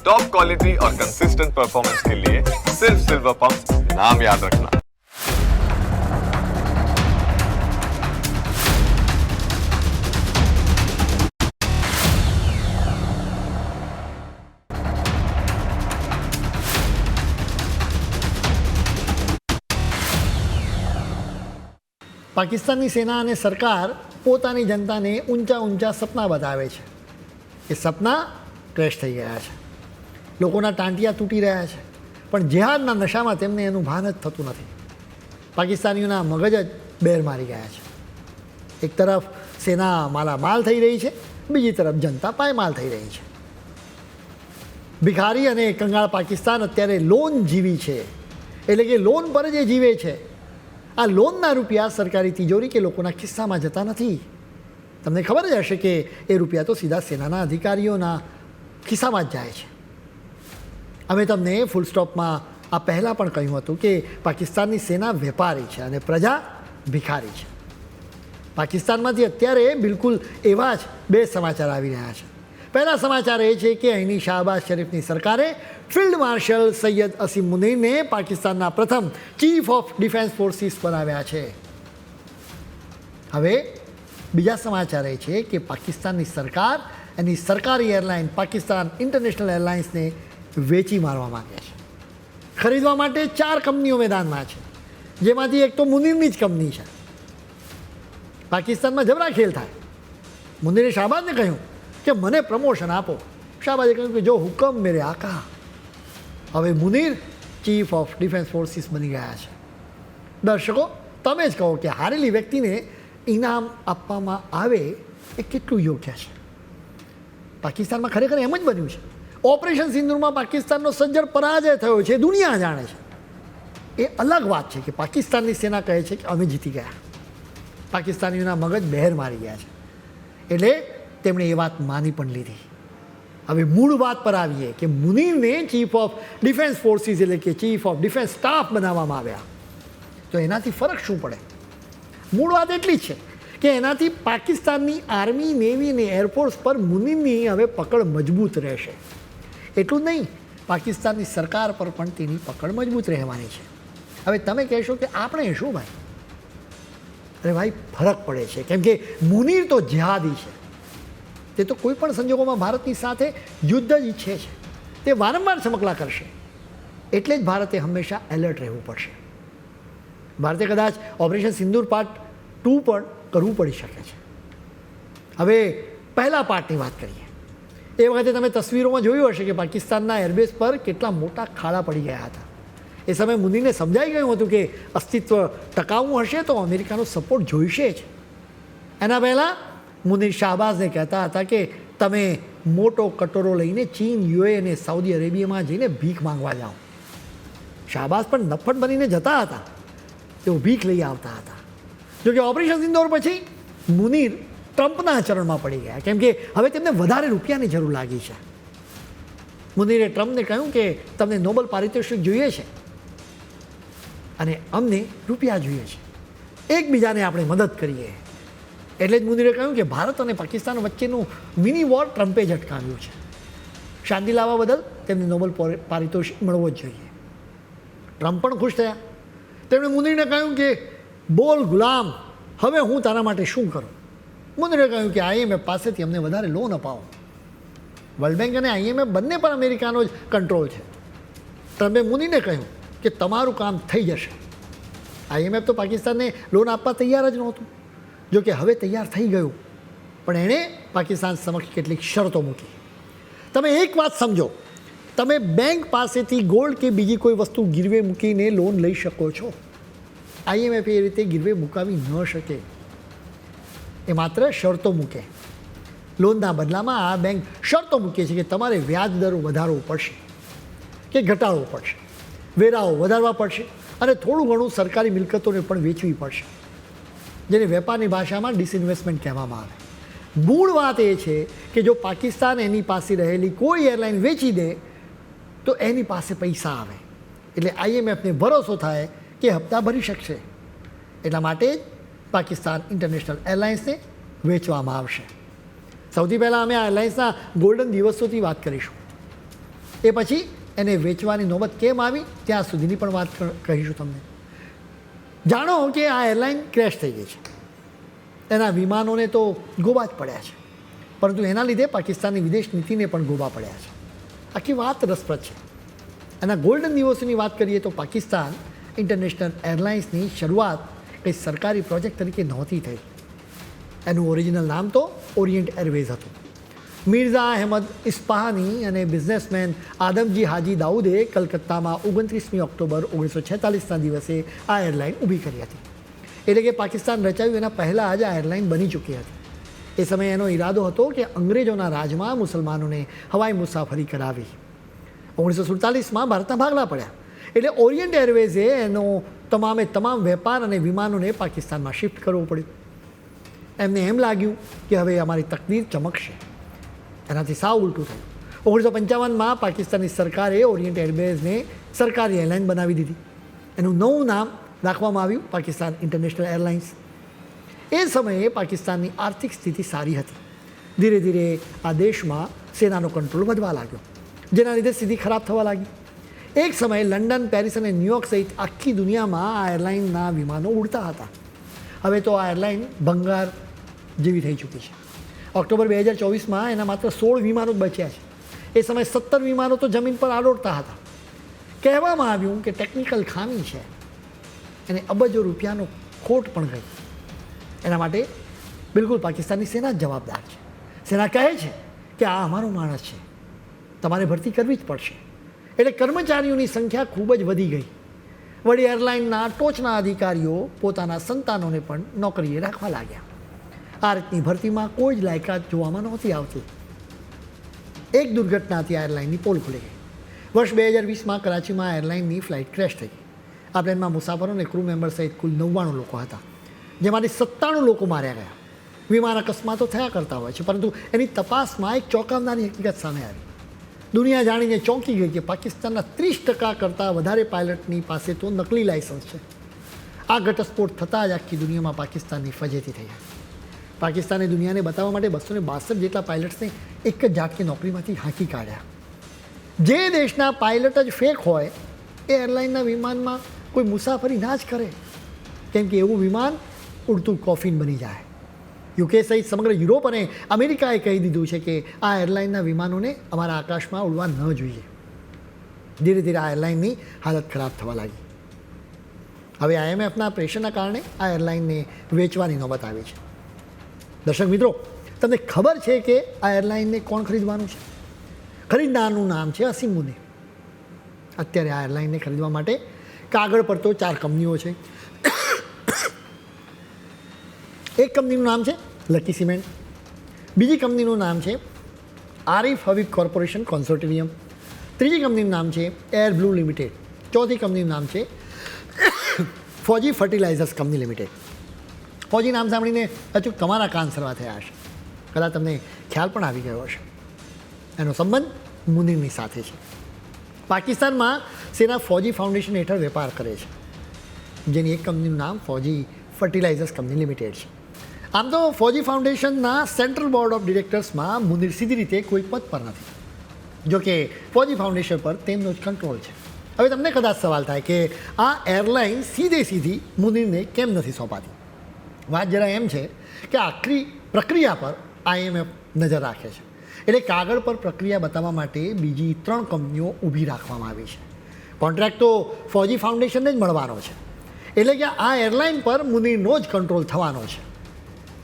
Top quality और consistent performance के लिए सिर्फ सिल्वर पंप नाम याद रखना પાકિસ્તાનની સેના અને સરકાર પોતાની જનતાને ઊંચા ઊંચા સપના બતાવે છે એ સપના ક્રેશ થઈ ગયા છે લોકોના ટાંટિયા તૂટી રહ્યા છે. પણ જેહાદના નશામાં તેમને એનું ભાન જ થતું નથી. પાકિસ્તાનીઓના મગજ જ બેર મારી ગયા છે. એક તરફ સેના માલામાલ થઈ રહી છે, બીજી તરફ જનતા પાયમાલ થઈ રહી છે. ભિખારી અને કંગાળ પાકિસ્તાન અત્યારે લોન જીવી છે. એટલે કે લોન પર જે જીવે છે. આ લોનના રૂપિયા સરકારી તિજોરી કે લોકોના ખિસ્સામાં જતા નથી. તમને ખબર જ હશે કે એ રૂપિયા તો સીધા સેનાના અધિકારીઓના ખિસ્સામાં જ જાય છે. અમે તમને ફૂલ સ્ટોપમાં આ પહેલાં પણ કહ્યું હતું કે પાકિસ્તાનની સેના વેપારી છે અને પ્રજા ભિખારી છે. પાકિસ્તાનમાંથી અત્યારે બિલકુલ એવા જ બે સમાચાર આવી રહ્યા છે. પહેલા સમાચાર એ છે કે અહીંની શાહબાઝ શરીફની સરકારે ફિલ્ડ માર્શલ સૈયદ અસીમ મુનીરને પાકિસ્તાનના પ્રથમ ચીફ ઓફ ડિફેન્સ ફોર્સિસ બનાવ્યા છે. હવે બીજા સમાચાર એ છે કે પાકિસ્તાનની સરકાર એની સરકારી એરલાઇન પાકિસ્તાન ઇન્ટરનેશનલ એરલાઇન્સને વેચી મારવા માગે છે. ખરીદવા માટે ચાર કંપનીઓ મેદાનમાં છે. જેમાંથી એક તો મુનિરની જ કંપની છે. પાકિસ્તાનમાં જબરા ખેલ થાય. મુનિરે શાહબાદને કહ્યું કે, મને પ્રમોશન આપો. શાહબાજે કહ્યું કે, જો હુકમ મેરે આકા. હવે Munir chief of defence forces બની ગયા છે. દર્શકો, તમે જ કહો કે હારેલી વ્યક્તિને ઇનામ આપવામાં આવે એ કેટલું યોગ્ય છે. પાકિસ્તાનમાં ખરેખર એમ જ બન્યું છે. ઓપરેશન સિંધુમાં પાકિસ્તાનનો સજ્જડ પરાજય થયો છે દુનિયા જાણે છે. એ અલગ વાત છે કે પાકિસ્તાનની સેના કહે છે કે અમે જીતી ગયા. પાકિસ્તાનીઓના મગજ બહેર મારી ગયા છે. એટલે તેમણે એ વાત માની પણ લીધી. હવે મૂળ વાત પર આવીએ કે મુનીરને ચીફ ઓફ ડિફેન્સ ફોર્સિસ એટલે કે ચીફ ઓફ ડિફેન્સ સ્ટાફ બનાવવામાં આવ્યા. તો એનાથી ફરક શું પડે? મૂળ વાત એટલી જ છે કે એનાથી પાકિસ્તાનની આર્મી નેવી અને એરફોર્સ પર મુનીરની હવે પકડ મજબૂત રહેશે. એટલું જ નહીં, પાકિસ્તાનની સરકાર પર પણ તેની પકડ મજબૂત રહેવાની છે. હવે તમે કહેશો કે આપણે શું ભાઈ? અરે ભાઈ, ફરક પડે છે. કેમ કે મુનીર તો જિહાદી છે. તે તો કોઈ પણ સંજોગોમાં ભારતની સાથે યુદ્ધ જ ઈચ્છે છે. તે વારંવાર ચમકલા કરશે. એટલે જ ભારતે હંમેશા એલર્ટ રહેવું પડશે. ભારતે કદાચ ઓપરેશન સિંદૂર પાર્ટ ટુ પણ કરવું પડી શકે છે. હવે પહેલા પાર્ટની વાત કરીએ. એ વખતે તમે તસવીરોમાં જોયું હશે કે પાકિસ્તાનના એરબેઝ પર કેટલા મોટા ખાડા પડી ગયા હતા. એ સમયે મુનીને સમજાઈ ગયું હતું કે અસ્તિત્વ ટકાવવું હશે તો અમેરિકાનો સપોર્ટ જોઈશે જ. એના પહેલાં મુનીર શાહબાઝને કહેતા હતા કે તમે મોટો કટોરો લઈને ચીન યુએ અને સાઉદી અરેબિયામાં જઈને ભીખ માંગવા જાઓ. શાહબાઝ પણ નફટ બનીને જતા હતા. તેઓ ભીખ લઈ આવતા હતા. જોકે ઓપરેશન સિંદોર પછી મુનીર ટ્રમ્પના ચરણમાં પડી ગયા. કેમ કે હવે તેમને વધારે રૂપિયાની જરૂર લાગી છે. મુનિરે ટ્રમ્પને કહ્યું કે તમને નોબલ પારિતોષિક જોઈએ છે. અને અમને રૂપિયા જોઈએ છે. એકબીજાને આપણે મદદ કરીએ. એટલે જ મુનિરે કહ્યું કે ભારત અને પાકિસ્તાન વચ્ચેનું મિની વોર ટ્રમ્પે જ અટકાવ્યું છે. શાંતિ લાવવા બદલ તેમને નોબલ પારિતોષિક મળવો જ જોઈએ. ટ્રમ્પ પણ ખુશ થયા. તેમણે મુનિરને કહ્યું કે બોલ ગુલામ, હવે હું તારા માટે શું કરું? મુનીરે કહ્યું કે આઈએમએફ પાસેથી અમને વધારે લોન અપાવો. વર્લ્ડ બેંક અને આઈએમએફ બંને પર અમેરિકાનો જ કંટ્રોલ છે. ટ્રમ્પે મુનીને કહ્યું કે તમારું કામ થઈ જશે. આઈએમએફ તો પાકિસ્તાનને લોન આપવા તૈયાર જ નહોતું. જો કે હવે તૈયાર થઈ ગયું. પણ એણે પાકિસ્તાન સમક્ષ કેટલીક શરતો મૂકી. તમે એક વાત સમજો. તમે બેંક પાસેથી ગોલ્ડ કે બીજી કોઈ વસ્તુ ગીરવે મૂકીને લોન લઈ શકો છો. આઈએમએફ એ રીતે ગીરવે મુકાવી ન શકે. એ માત્ર શરતો મૂકે. લોનના બદલામાં આ બેંક શરતો મૂકે છે કે તમારે વ્યાજ દર વધારવો પડશે, કે ઘટાડવો પડશે, વેરાઓ વધારવા પડશે અને થોડું ઘણું સરકારી મિલકતોને પણ વેચવી પડશે, જેને વેપારની ભાષામાં ડિસઇન્વેસ્ટમેન્ટ કહેવામાં આવે. મૂળ વાત એ છે કે જો પાકિસ્તાન એની પાસે રહેલી કોઈ એરલાઇન વેચી દે, તો એની પાસે પૈસા આવે. એટલે આઈએમએફને ભરોસો થાય કે હપ્તા ભરી શકશે. એટલા માટે પાકિસ્તાન ઇન્ટરનેશનલ એરલાઇન્સને વેચવામાં આવશે. સૌથી પહેલાં અમે આ એરલાઇન્સના ગોલ્ડન દિવસોથી વાત કરીશું. એ પછી એને વેચવાની નોબત કેમ આવી, ત્યાં સુધીની પણ વાત કહીશું તમને. જાણો કે આ એરલાઇન ક્રેશ થઈ ગઈ છે. એના વિમાનોને તો ગોબા જ પડ્યા છે. પરંતુ એના લીધે પાકિસ્તાનની વિદેશ નીતિને પણ ગોબા પડ્યા છે. આખી વાત રસપ્રદ છે. એના ગોલ્ડન દિવસોની વાત કરીએ તો પાકિસ્તાન ઇન્ટરનેશનલ એરલાઇન્સની શરૂઆત કંઈ સરકારી પ્રોજેક્ટ તરીકે નહોતી થઈ. એનું ઓરિજિનલ નામ તો ઓરિયન્ટ એરવેઝ હતું. મિર્ઝા અહેમદ ઇસ્પાહાની અને બિઝનેસમેન આદમજી હાજી દાઉદે કલકત્તામાં ઓગણત્રીસમી ઓક્ટોબર ઓગણીસો છેતાલીસના દિવસે આ એરલાઇન ઊભી કરી હતી. એટલે કે પાકિસ્તાન રચાયું, એના પહેલાં જ આ એરલાઇન બની ચૂકી હતી. એ સમયે એનો ઈરાદો હતો કે અંગ્રેજોના રાજમાં મુસલમાનોને હવાઈ મુસાફરી કરાવી. ઓગણીસો સુડતાલીસમાં ભારતના ભાગલા પડ્યા. એટલે ઓરિયન્ટ એરવેઝે એનો તમામે તમામ વેપાર અને વિમાનોને પાકિસ્તાનમાં શિફ્ટ કરવું પડ્યું. એમને એમ લાગ્યું કે હવે અમારી તકદીર ચમકશે. એનાથી સાવ ઉલટું થયું. ઓગણીસો પંચાવનમાં પાકિસ્તાની સરકારે ઓરિયન્ટ એરવેઝને સરકારી એરલાઇન બનાવી દીધી. એનું નવું નામ રાખવામાં આવ્યું પાકિસ્તાન ઇન્ટરનેશનલ એરલાઇન્સ એ સમયે પાકિસ્તાનની આર્થિક સ્થિતિ સારી હતી. ધીરે ધીરે આ દેશમાં સેનાનો કંટ્રોલ વધવા લાગ્યો, જેના લીધે સ્થિતિ ખરાબ થવા લાગી. એક સમયે લંડન, પેરિસ અને ન્યુયોર્ક સહિત આખી દુનિયામાં આ એરલાઇનના વિમાનો ઉડતા હતા. હવે તો આ એરલાઇન ભંગાર જેવી થઈ ચૂકી છે. ઓક્ટોબર બે હજાર ચોવીસમાં એના માત્ર સોળ વિમાનો જ બચ્યા છે. એ સમયે સત્તર વિમાનો તો જમીન પર આડોડતા હતા. કહેવામાં આવ્યું કે ટેકનિકલ ખામી છે અને અબજો રૂપિયાનો ખોટ પણ ગઈ એના માટે બિલકુલ પાકિસ્તાનની સેના જ જવાબદાર છે. સેના કહે છે કે આ અમારો માણસ છે. તમારે ભરતી કરવી જ પડશે. એટલે કર્મચારીઓની સંખ્યા ખૂબ જ વધી ગઈ. વળી એરલાઇનના ટોચના અધિકારીઓ પોતાના સંતાનોને પણ નોકરીએ રાખવા લાગ્યા. આ રીતની ભરતીમાં કોઈ જ લાયકાત જોવામાં નહોતી આવતી. એક દુર્ઘટનાથી આ એરલાઇનની પોલ ખુલી ગઈ. વર્ષ બે હજાર વીસમાં કરાચીમાં એરલાઇનની ફ્લાઇટ ક્રેશ થઈ. આ પ્લેનમાં મુસાફરો અને ક્રૂ મેમ્બર સહિત કુલ નવ્વાણું લોકો હતા, જેમાંથી સત્તાણું લોકો માર્યા ગયા. વિમાન અકસ્માતો થયા કરતા હોય છે, પરંતુ એની તપાસમાં એક ચોંકાવનારી હકીકત સામે આવી. દુનિયા જાણીને ચોંકી ગઈ કે પાકિસ્તાનના ત્રીસ ટકા કરતાં વધારે પાયલટની પાસે તો નકલી લાયસન્સ છે. આ ઘટસ્ફોટ થતાં જ આખી દુનિયામાં પાકિસ્તાનની ફજેતી થઈ જાય પાકિસ્તાને દુનિયાને બતાવવા માટે બસો ને બાસઠ જેટલા પાયલટ્સને એક જ ઝાટકે નોકરીમાંથી હાંકી કાઢ્યા. જે દેશના પાયલટ જ ફેક હોય, એ એરલાઇનના વિમાનમાં કોઈ મુસાફરી ના જ કરે. કેમ કે એવું વિમાન ઉડતું કોફીન બની જાય. યુકે સહિત સમગ્ર યુરોપ અને અમેરિકાએ કહી દીધું છે કે આ એરલાઇનના વિમાનોને અમારા આકાશમાં ઉડવા ન જોઈએ. ધીરે ધીરે આ એરલાઇનની હાલત ખરાબ થવા લાગી. હવે આઈએમએફના પ્રેશરના કારણે આ એરલાઇનને વેચવાની નોબત આવી છે. દર્શક મિત્રો, તમને ખબર છે કે આ એરલાઇનને કોણ ખરીદવાનું છે? ખરીદનારનું નામ છે અસીમ અત્યારે આ એરલાઇનને ખરીદવા માટે કાગળ પર તો ચાર કંપનીઓ છે. એક કંપનીનું નામ છે લકી સિમેન્ટ. બીજી કંપનીનું નામ છે આરિફ હબીબ કોર્પોરેશન કોન્સોર્ટિનિયમ ત્રીજી કંપનીનું નામ છે એર બ્લુ લિમિટેડ. ચોથી કંપનીનું નામ છે Fauji fertilizers company limited. Fauji નામ સાંભળીને અચૂક તમારા કાન સરવા થયા હશે. કદાચ તમને ખ્યાલ પણ આવી ગયો હશે. એનો સંબંધ મુનીરની સાથે છે. પાકિસ્તાનમાં સેના ફોજી ફાઉન્ડેશન હેઠળ વેપાર કરે છે. જેની એક કંપનીનું નામ ફોજી ફર્ટિલાઇઝર્સ કંપની લિમિટેડ છે. આમ તો ફોજી ફાઉન્ડેશનના સેન્ટ્રલ બોર્ડ ઓફ ડિરેક્ટર્સમાં મુનિર સીધી રીતે કોઈ પદ પર નથી. જોકે ફોજી ફાઉન્ડેશન પર તેમનો જ કંટ્રોલ છે. હવે તમને કદાચ સવાલ થાય કે આ એરલાઇન સીધે સીધી મુનિરને કેમ નથી સોંપાતી? વાત જરા એમ છે કે આખરી પ્રક્રિયા પર આઈએમએફ નજર રાખે છે. એટલે કાગળ પર પ્રક્રિયા બતાવવા માટે બીજી ત્રણ કંપનીઓ ઊભી રાખવામાં આવી છે. કોન્ટ્રાક્ટ તો ફોજી ફાઉન્ડેશનને જ મળવાનો છે. એટલે કે આ એરલાઇન પર મુનિરનો જ કંટ્રોલ થવાનો છે.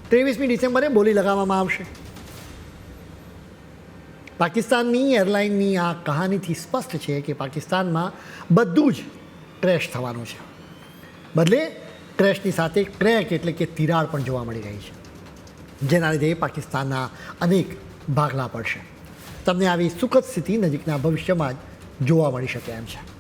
ત્રેવીસમી ડિસેમ્બરે બોલી લગાવવામાં આવશે. પાકિસ્તાનની એરલાઇનની આ કહાનીથી સ્પષ્ટ છે કે પાકિસ્તાનમાં બધું જ ક્રેશ થવાનું છે. બદલે ક્રેશની સાથે ક્રેક એટલે કે તિરાડ પણ જોવા મળી રહી છે, જેના લીધે પાકિસ્તાનના અનેક ભાગલા પડશે. તમને આવી સુખદ સ્થિતિ નજીકના ભવિષ્યમાં જ જોવા મળી શકે એમ છે.